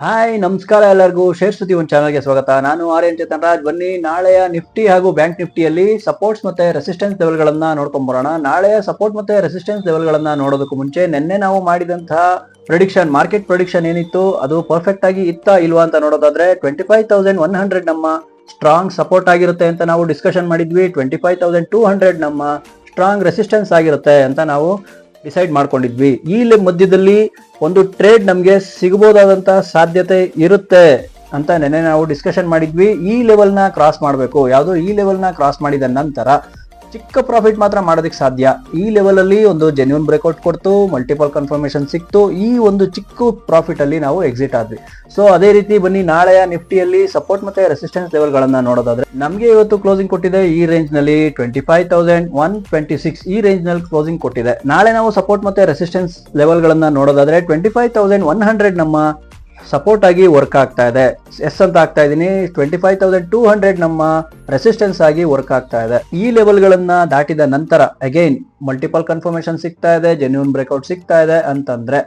Hi, ನಮಸ್ಕಾರ ಎಲ್ಲರಿಗೂ. Share ಸುದ್ದಿ ಒಂದು ಚಾನಲ್ಗೆ ಸ್ವಾಗತ. ನಾನು ಆರ್ ಎನ್ ಚೇತನ್ ರಾಜ್ ಬನ್ನಿ ನಾಳೆಯ ನಿಫ್ಟಿ ಹಾಗೂ ಬ್ಯಾಂಕ್ ನಿಫ್ಟಿಯಲ್ಲಿ ಸಪೋರ್ಟ್ಸ್ ಮತ್ತೆ ರೆಸಿಸ್ಟೆನ್ಸ್ ಲೆವೆಲ್ಗಳನ್ನ ನೋಡ್ಕೊಂಡ್ ಬರೋಣ. ನಾಳೆಯ ಸಪೋರ್ಟ್ ಮತ್ತೆ ರೆಸಿಸ್ಟೆನ್ಸ್ ಲೆವೆಲ್ಗಳನ್ನ ನೋಡೋದಕ್ಕೂ ಮುಂಚೆ ನಿನ್ನೆ ನಾವು ಮಾಡಿದಂತಹ ಪ್ರೊಡಿಕ್ಷನ್ ಮಾರ್ಕೆಟ್ ಪ್ರೊಡಿಕ್ಷನ್ ಏನಿತ್ತು, ಅದು ಪರ್ಫೆಕ್ಟ್ ಆಗಿ ಇತ್ತಾ ಇಲ್ವಾ ಅಂತ ನೋಡೋದಾದ್ರೆ twenty five thousand one hundred ನಮ್ಮ ಸ್ಟ್ರಾಂಗ್ ಸಪೋರ್ಟ್ ಆಗಿರುತ್ತೆ ಅಂತ ನಾವು ಡಿಸ್ಕಷನ್ ಮಾಡಿದ್ವಿ. Twenty five thousand two hundred ನಮ್ಮ ಸ್ಟ್ರಾಂಗ್ ರೆಸಿಸ್ಟೆನ್ಸ್ ಆಗಿರುತ್ತೆ ಅಂತ ನಾವು ಡಿಸೈಡ್ ಮಾಡ್ಕೊಂಡಿದ್ವಿ. ಈ ಮಧ್ಯದಲ್ಲಿ ಒಂದು ಟ್ರೇಡ್ ನಮಗೆ ಸಿಗಬಹುದಾದಂತ ಸಾಧ್ಯತೆ ಇರುತ್ತೆ ಅಂತ ನೆನೆ ನಾವು ಡಿಸ್ಕಷನ್ ಮಾಡಿದ್ವಿ. ಈ ಲೆವೆಲ್ನ ಕ್ರಾಸ್ ಮಾಡಬೇಕು. ಯಾವುದು ಈ ಲೆವೆಲ್ನ ಕ್ರಾಸ್ ಮಾಡಿದ ನಂತರ ಚಿಕ್ಕ ಪ್ರಾಫಿಟ್ ಮಾತ್ರ ಮಾಡೋದಕ್ಕೆ ಸಾಧ್ಯ. ಈ ಲೆವೆಲಲ್ಲಿ ಒಂದು ಜೆನ್ಯೂನ್ ಬ್ರೇಕ್ಔಟ್ ಕೊಡ್ತು ಮಲ್ಟಿಪಲ್ ಕನ್ಫರ್ಮೇಶನ್ ಸಿಕ್ತು. ಈ ಒಂದು ಚಿಕ್ಕ ಪ್ರಾಫಿಟ್ ಅಲ್ಲಿ ನಾವು ಎಕ್ಸಿಟ್ ಆದ್ವಿ. ಸೊ ಅದೇ ರೀತಿ ಬನ್ನಿ ನಾಳೆಯ ನಿಫ್ಟಿಯಲ್ಲಿ ಸಪೋರ್ಟ್ ಮತ್ತೆ ರೆಸಿಸ್ಟೆನ್ಸ್ ಲೆವೆಲ್ಗಳನ್ನು ನೋಡೋದಾದ್ರೆ, ನಮಗೆ ಇವತ್ತು ಕ್ಲೋಸಿಂಗ್ ಕೊಟ್ಟಿದೆ ಈ ರೇಂಜ್ನಲ್ಲಿ twenty five thousand one twenty six ಈ ರೇಂಜ್ನಲ್ಲಿ ಕ್ಲೋಸಿಂಗ್ ಕೊಟ್ಟಿದೆ. ನಾಳೆ ನಾವು ಸಪೋರ್ಟ್ ಮತ್ತೆ ರೆಸಿಸ್ಟೆನ್ಸ್ ಲೆವೆಲ್ಗಳನ್ನು ನೋಡೋದಾದ್ರೆ twenty five thousand one hundred ನಮ್ಮ ಸಪೋರ್ಟ್ ಆಗಿ ವರ್ಕ್ ಆಗ್ತಾ ಇದೆ. ಎಸ್ ಅಂತ ಆಗ್ತಾ ಇದೀನಿ twenty five thousand two hundred ನಮ್ಮ ರೆಸಿಸ್ಟೆನ್ಸ್ ಆಗಿ ವರ್ಕ್ ಆಗ್ತಾ ಇದೆ. ಈ ಲೆವೆಲ್ ಗಳನ್ನ ದಾಟಿದ ನಂತರ ಅಗೈನ್ ಮಲ್ಟಿಪಲ್ ಕನ್ಫರ್ಮೇಶನ್ ಸಿಗ್ತಾ ಇದೆ ಜೆನ್ಯೂನ್ ಬ್ರೇಕ್ಔಟ್ ಸಿಗ್ತಾ ಇದೆ ಅಂತಂದ್ರೆ,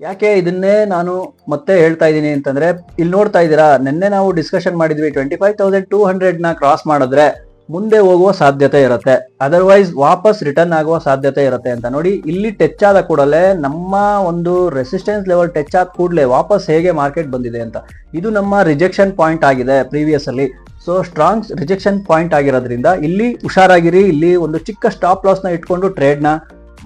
ಯಾಕೆ ಇದನ್ನೇ ನಾನು ಮತ್ತೆ ಹೇಳ್ತಾ ಇದ್ದೀನಿ ಅಂತಂದ್ರೆ, ಇಲ್ಲಿ ನೋಡ್ತಾ ಇದ್ದೀರಾ, ನಿನ್ನೆ ನಾವು ಡಿಸ್ಕಷನ್ ಮಾಡಿದ್ವಿ ಟ್ವೆಂಟಿ ಫೈವ್ ತೌಸಂಡ್ ಟೂ ಹಂಡ್ರೆಡ್ನ ಕ್ರಾಸ್ ಮಾಡಿದ್ರೆ ಮುಂದೆ ಹೋಗುವ ಸಾಧ್ಯತೆ ಇರುತ್ತೆ. ಅದರ್ವೈಸ್ ವಾಪಸ್ ರಿಟರ್ನ್ ಆಗುವ ಸಾಧ್ಯತೆ ಇರುತ್ತೆ ಅಂತ ನೋಡಿ, ಇಲ್ಲಿ ಟಚ್ ಆದ ಕೂಡಲೇ ನಮ್ಮ ಒಂದು ರೆಸಿಸ್ಟೆನ್ಸ್ ಲೆವೆಲ್ ಟಚ್ ಆದ ಕೂಡಲೇ ವಾಪಸ್ ಹೇಗೆ ಮಾರ್ಕೆಟ್ ಬಂದಿದೆ ಅಂತ. ಇದು ನಮ್ಮ ರಿಜೆಕ್ಷನ್ ಪಾಯಿಂಟ್ ಆಗಿದೆ ಪ್ರೀವಿಯಸ್ ಅಲ್ಲಿ. ಸೊ ಸ್ಟ್ರಾಂಗ್ ರಿಜೆಕ್ಷನ್ ಪಾಯಿಂಟ್ ಆಗಿರೋದ್ರಿಂದ ಇಲ್ಲಿ ಹುಷಾರಾಗಿರಿ, ಇಲ್ಲಿ ಒಂದು ಚಿಕ್ಕ ಸ್ಟಾಪ್ ಲಾಸ್ನ ಇಟ್ಕೊಂಡು ಟ್ರೇಡ್ನ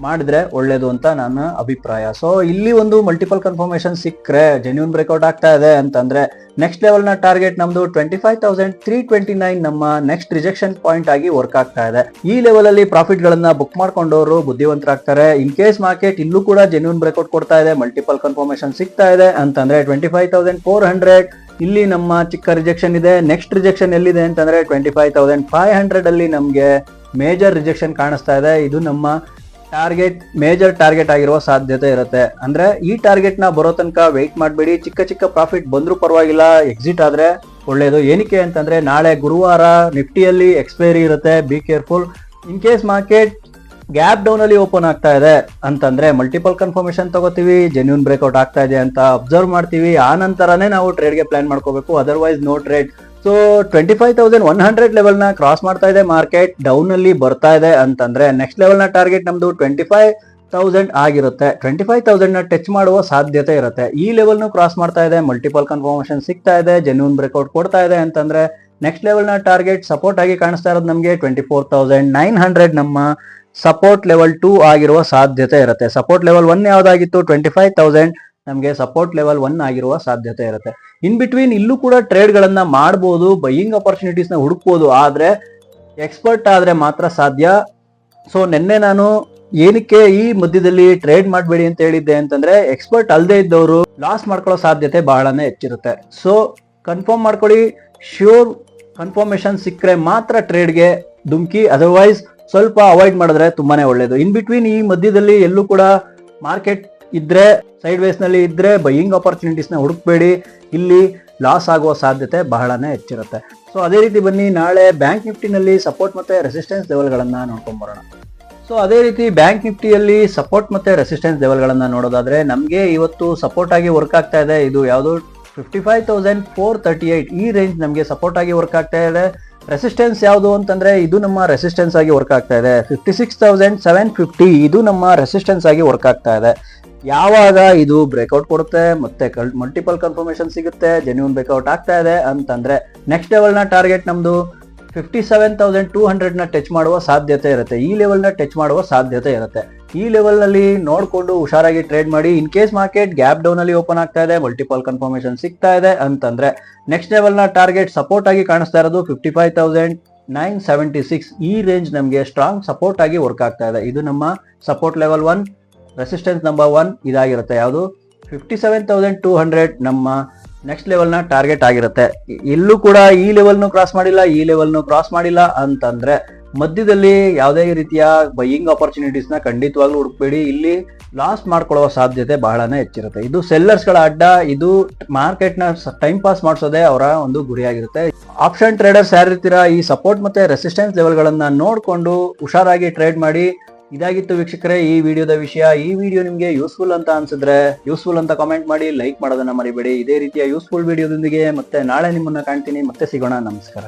ಮಾಡಿದ್ರೆ ಒಳ್ಳೇದು ಅಂತ ನನ್ನ ಅಭಿಪ್ರಾಯ. ಸೊ ಇಲ್ಲಿ ಒಂದು ಮಲ್ಟಿಪಲ್ ಕನ್ಫರ್ಮೇಶನ್ ಸಿಕ್ಕರೆ ಜೆನ್ಯೂನ್ ಬ್ರೇಕ್ಔಟ್ ಆಗ್ತಾ ಇದೆ ಅಂತಂದ್ರೆ ನೆಕ್ಸ್ಟ್ ಲೆವೆಲ್ನ ಟಾರ್ಗೆಟ್ ನಮ್ದು twenty five thousand three twenty nine ನಮ್ಮ ನೆಕ್ಸ್ಟ್ ರಿಜೆಕ್ಷನ್ ಪಾಯಿಂಟ್ ಆಗಿ ವರ್ಕ್ ಆಗ್ತಾ ಇದೆ. ಈ ಲೆವೆಲ್ ಅಲ್ಲಿ ಪ್ರಾಫಿಟ್ ಗಳನ್ನ ಬುಕ್ ಮಾಡ್ಕೊಂಡವರು ಬುದ್ಧಿವಂತರಾಗ್ತಾರೆ. ಇನ್ ಕೇಸ್ ಮಾರ್ಕೆಟ್ ಇಲ್ಲೂ ಕೂಡ ಜೆನ್ಯೂನ್ ಬ್ರೇಕ್ಔಟ್ ಕೊಡ್ತಾ ಇದೆ ಮಲ್ಟಿಪಲ್ ಕನ್ಫರ್ಮೇಶನ್ ಸಿಗ್ತಾ ಇದೆ ಅಂತಂದ್ರೆ twenty five thousand four hundred ಇಲ್ಲಿ ನಮ್ಮ ಚಿಕ್ಕ ರಿಜೆಕ್ಷನ್ ಇದೆ. ನೆಕ್ಸ್ಟ್ ರಿಜೆಕ್ಷನ್ ಎಲ್ಲಿದೆ ಅಂತಂದ್ರೆ twenty five thousand five hundred ಅಲ್ಲಿ ನಮಗೆ ಮೇಜರ್ ರಿಜೆಕ್ಷನ್ ಕಾಣಿಸ್ತಾ ಇದೆ. ಇದು ನಮ್ಮ ಟಾರ್ಗೆಟ್, ಮೇಜರ್ ಟಾರ್ಗೆಟ್ ಆಗಿರುವ ಸಾಧ್ಯತೆ ಇರುತ್ತೆ. ಅಂದ್ರೆ ಈ ಟಾರ್ಗೆಟ್ನ ಬರೋ ತನಕ ವೆಯ್ಟ್ ಮಾಡಬೇಡಿ. ಚಿಕ್ಕ ಚಿಕ್ಕ ಪ್ರಾಫಿಟ್ ಬಂದ್ರೂ ಪರವಾಗಿಲ್ಲ ಎಕ್ಸಿಟ್ ಆದ್ರೆ ಒಳ್ಳೇದು. ಏನಕ್ಕೆ ಅಂತಂದ್ರೆ ನಾಳೆ ಗುರುವಾರ ನಿಫ್ಟಿಯಲ್ಲಿ ಎಕ್ಸ್ಪೈರಿ ಇರುತ್ತೆ. Be careful in case market gap down ಅಲ್ಲಿ ಓಪನ್ ಆಗ್ತಾ ಇದೆ ಅಂತಂದ್ರೆ ಮಲ್ಟಿಪಲ್ ಕನ್ಫರ್ಮೇಶನ್ ತಗೋತೀವಿ ಜೆನ್ಯೂನ್ ಬ್ರೇಕ್ಔಟ್ ಆಗ್ತಾ ಇದೆ ಅಂತ ಅಬ್ಸರ್ವ್ ಮಾಡ್ತೀವಿ. ಆ ನಂತರನೇ ನಾವು ಟ್ರೇಡ್ಗೆ ಪ್ಲಾನ್ ಮಾಡ್ಕೋಬೇಕು. Otherwise no trade so twenty five thousand one hundred ಲೆವೆಲ್ನ cross ಮಾಡ್ತಾ ಇದೆ ಮಾರ್ಕೆಟ್ ಡೌನ್ ಅಲ್ಲಿ ಬರ್ತಾ ಇದೆ ಅಂತಂದ್ರೆ ನೆಕ್ಸ್ಟ್ ಲೆವೆಲ್ನ ಟಾರ್ಗೆಟ್ ನಮ್ದು ಟ್ವೆಂಟಿ ಫೈವ್ ತೌಸಂಡ್ ಆಗಿರುತ್ತೆ. ಟ್ವೆಂಟಿ ಫೈವ್ ತೌಸಂಡ್ನ ಟಚ್ ಮಾಡುವ ಸಾಧ್ಯತೆ ಇರುತ್ತೆ. ಈ ಲೆವೆಲ್ ನು ಕ್ರಾಸ್ ಮಾಡ್ತಾ ಇದೆ ಮಲ್ಟಿಪಲ್ ಕನ್ಫರ್ಮೇಶನ್ ಸಿಗ್ತಾ ಇದೆ ಜೆನ್ಯೂನ್ ಬ್ರೇಕ್ಔಟ್ ಕೊಡ್ತಾ ಇದೆ ಅಂತಂದ್ರೆ ನೆಕ್ಸ್ಟ್ ಲೆವೆಲ್ನ ಟಾರ್ಗೆಟ್ ಸಪೋರ್ಟ್ ಆಗಿ ಕಾಣಿಸ್ತಾ ಇರೋದು ನಮಗೆ twenty four thousand nine hundred ನಮ್ಮ ಸಪೋರ್ಟ್ ಲೆವೆಲ್ ಟೂ ಆಗಿರುವ ಸಾಧ್ಯತೆ ಇರುತ್ತೆ. ಸಪೋರ್ಟ್ ಲೆವೆಲ್ ಒನ್ ಯಾವ್ದಾಗಿತ್ತು? ಟ್ವೆಂಟಿ ಫೈವ್ ತೌಸಂಡ್ ನಮಗೆ ಸಪೋರ್ಟ್ ಲೆವೆಲ್ ಒನ್ ಆಗಿರುವ ಸಾಧ್ಯತೆ ಇರುತ್ತೆ. ಇನ್ ಬಿಟ್ವೀನ್ ಇಲ್ಲೂ ಕೂಡ ಟ್ರೇಡ್ಗಳನ್ನ ಮಾಡಬಹುದು ಬೈಯಿಂಗ್ ಅಪರ್ಚುನಿಟೀಸ್ನ ಹುಡುಕ್ಬೋದು, ಆದ್ರೆ ಎಕ್ಸ್ಪರ್ಟ್ ಆದ್ರೆ ಮಾತ್ರ ಸಾಧ್ಯ. ಸೊ ನಿನ್ನೆ ನಾನು ಏನಕ್ಕೆ ಈ ಮಧ್ಯದಲ್ಲಿ ಟ್ರೇಡ್ ಮಾಡಬೇಡಿ ಅಂತ ಹೇಳಿದ್ದೆ ಅಂತಂದ್ರೆ ಎಕ್ಸ್ಪರ್ಟ್ ಅಲ್ಲದೆ ಇದ್ದವರು ಲಾಸ್ ಮಾಡ್ಕೊಳ್ಳೋ ಸಾಧ್ಯತೆ ಬಹಳನೇ ಹೆಚ್ಚಿರುತ್ತೆ. ಸೊ ಕನ್ಫರ್ಮ್ ಮಾಡ್ಕೊಳ್ಳಿ ಶ್ಯೂರ್ ಕನ್ಫರ್ಮೇಶನ್ ಸಿಕ್ಕರೆ ಮಾತ್ರ ಟ್ರೇಡ್ಗೆ ಧುಮ್ಕಿ ಅದರ್ವೈಸ್ ಸ್ವಲ್ಪ ಅವಾಯ್ಡ್ ಮಾಡಿದ್ರೆ ತುಂಬಾನೇ ಒಳ್ಳೇದು. ಇನ್ ಬಿಟ್ವೀನ್ ಈ ಮಧ್ಯದಲ್ಲಿ ಎಲ್ಲೂ ಕೂಡ ಮಾರ್ಕೆಟ್ ಇದ್ರೆ ಸೈಡ್ ವೇಸ್ನಲ್ಲಿ ಇದ್ರೆ ಬೈಯಿಂಗ್ ಅಪರ್ಚುನಿಟೀಸ್ನ ಹುಡುಕ್ಬೇಡಿ. ಇಲ್ಲಿ ಲಾಸ್ ಆಗುವ ಸಾಧ್ಯತೆ ಬಹಳನೇ ಹೆಚ್ಚಿರುತ್ತೆ. ಸೊ ಅದೇ ರೀತಿ ಬನ್ನಿ, ನಾಳೆ ಬ್ಯಾಂಕ್ ನಿಫ್ಟಿನಲ್ಲಿ ಸಪೋರ್ಟ್ ಮತ್ತೆ ರೆಸಿಸ್ಟೆನ್ಸ್ ಲೆವೆಲ್ಗಳನ್ನ ನೋಡ್ಕೊಂಡ್ ಬರೋಣ. ಸೊ ಅದೇ ರೀತಿ ಬ್ಯಾಂಕ್ ನಿಫ್ಟಿಯಲ್ಲಿ ಸಪೋರ್ಟ್ ಮತ್ತೆ ರೆಸಿಸ್ಟೆನ್ಸ್ ಲೆವೆಲ್ಗಳನ್ನ ನೋಡೋದಾದ್ರೆ ನಮಗೆ ಇವತ್ತು ಸಪೋರ್ಟ್ ಆಗಿ ವರ್ಕ್ ಆಗ್ತಾ ಇದೆ. ಇದು ಯಾವುದು? Fifty five thousand four thirty eight ಈ ರೇಂಜ್ ನಮಗೆ ಸಪೋರ್ಟ್ ಆಗಿ ವರ್ಕ್ ಆಗ್ತಾ ಇದೆ. ರೆಸಿಸ್ಟೆನ್ಸ್ ಯಾವುದು ಅಂತಂದ್ರೆ ಇದು ನಮ್ಮ ರೆಸಿಸ್ಟೆನ್ಸ್ ಆಗಿ ವರ್ಕ್ ಆಗ್ತಾ ಇದೆ. Fifty six thousand seven fifty ಇದು ನಮ್ಮ ರೆಸಿಸ್ಟೆನ್ಸ್ ಆಗಿ ವರ್ಕ್ ಆಗ್ತಾ ಇದೆ. ಯಾವಾಗ ಇದು ಬ್ರೇಕ್ಔಟ್ ಕೊಡುತ್ತೆ, ಮತ್ತೆ ಮಲ್ಟಿಪಲ್ ಕನ್ಫರ್ಮೇಶನ್ ಸಿಗುತ್ತೆ ಜೆನ್ಯೂನ್ ಬ್ರೇಕ್ಔಟ್ ಆಗ್ತಾ ಇದೆ ಅಂತಂದ್ರೆ ನೆಕ್ಸ್ಟ್ ಲೆವೆಲ್ನ ಟಾರ್ಗೆಟ್ ನಮ್ದು ಫಿಫ್ಟಿ ಸೆವೆನ್ ತೌಸಂಡ್ ಟೂ ಹಂಡ್ರೆಡ್ನ ಟಚ್ ಮಾಡುವ ಸಾಧ್ಯತೆ ಇರುತ್ತೆ. ಈ ಲೆವೆಲ್ನ ಟಚ್ ಮಾಡುವ ಸಾಧ್ಯತೆ ಇರುತ್ತೆ. ಈ ಲೆವೆಲ್ನಲ್ಲಿ ನೋಡ್ಕೊಂಡು ಹುಷಾರಾಗಿ ಟ್ರೇಡ್ ಮಾಡಿ in case market gap down ಅಲ್ಲಿ ಓಪನ್ ಆಗ್ತಾ ಇದೆ ಮಲ್ಟಿಪಲ್ ಕನ್ಫರ್ಮೇಶನ್ ಸಿಗ್ತಾ ಇದೆ ಅಂತಂದ್ರೆ ನೆಕ್ಸ್ಟ್ ಲೆವೆಲ್ನ ಟಾರ್ಗೆಟ್ ಸಪೋರ್ಟ್ ಆಗಿ ಕಾಣಿಸ್ತಾ ಇರೋದು fifty five thousand nine seventy six ಈ ರೇಂಜ್ ನಮಗೆ ಸ್ಟ್ರಾಂಗ್ ಸಪೋರ್ಟ್ ಆಗಿ ವರ್ಕ್ ಆಗ್ತಾ ಇದೆ. ಇದು ನಮ್ಮ support level one resistance number one ಇದಾಗಿರುತ್ತೆ. ಯಾವುದು? Fifty seven thousand two hundred ನಮ್ಮ ನೆಕ್ಸ್ಟ್ ಲೆವೆಲ್ನ ಟಾರ್ಗೆಟ್ ಆಗಿರುತ್ತೆ. ಇಲ್ಲೂ ಕೂಡ ಈ ಲೆವೆಲ್ನು ಕ್ರಾಸ್ ಮಾಡಿಲ್ಲ, ಈ ಲೆವೆಲ್ನು ಕ್ರಾಸ್ ಮಾಡಿಲ್ಲ ಅಂತಂದ್ರೆ ಮಧ್ಯದಲ್ಲಿ ಯಾವುದೇ ರೀತಿಯ ಬೈಯಿಂಗ್ ಆಪರ್ಚುನಿಟೀಸ್ನ ಖಂಡಿತವಾಗ್ಲೂ ಹುಡುಕ್ಬೇಡಿ. ಇಲ್ಲಿ ಲಾಸ್ ಮಾಡ್ಕೊಳ್ಳುವ ಸಾಧ್ಯತೆ ಬಹಳನೇ ಹೆಚ್ಚಿರುತ್ತೆ. ಇದು ಸೆಲ್ಲರ್ಸ್ಗಳ ಅಡ್ಡ, ಇದು ಮಾರ್ಕೆಟ್ನ ಟೈಮ್ ಪಾಸ್ ಮಾಡಿಸೋದೇ ಅವರ ಒಂದು ಗುರಿಯಾಗಿರುತ್ತೆ. Option traders ಯಾರಿರ್ತೀರಾ? ಈ ಸಪೋರ್ಟ್ ಮತ್ತೆ ರೆಸಿಸ್ಟೆನ್ಸ್ ಲೆವೆಲ್ಗಳನ್ನ ನೋಡ್ಕೊಂಡು ಹುಷಾರಾಗಿ ಟ್ರೇಡ್ ಮಾಡಿ ಇದಾಗಿತ್ತು ವೀಕ್ಷಕರೇ, ಈ ವಿಡಿಯೋದ ವಿಷಯ, ಈ ವಿಡಿಯೋ ನಿಮಗೆ ಯೂಸ್ಫುಲ್ ಅಂತ ಅನ್ಸಿದ್ರೆ ಯೂಸ್ಫುಲ್ ಅಂತ ಕಾಮೆಂಟ್ ಮಾಡಿ ಲೈಕ್ ಮಾಡೋದನ್ನ ಮರಿಬೇಡಿ. ಇದೇ ರೀತಿಯ ಯೂಸ್ಫುಲ್ ವಿಡಿಯೋದೊಂದಿಗೆ ಮತ್ತೆ ನಾಳೆ ನಿಮ್ಮನ್ನ ಕಾಣ್ತೀನಿ. ಮತ್ತೆ ಸಿಗೋಣ. ನಮಸ್ಕಾರ.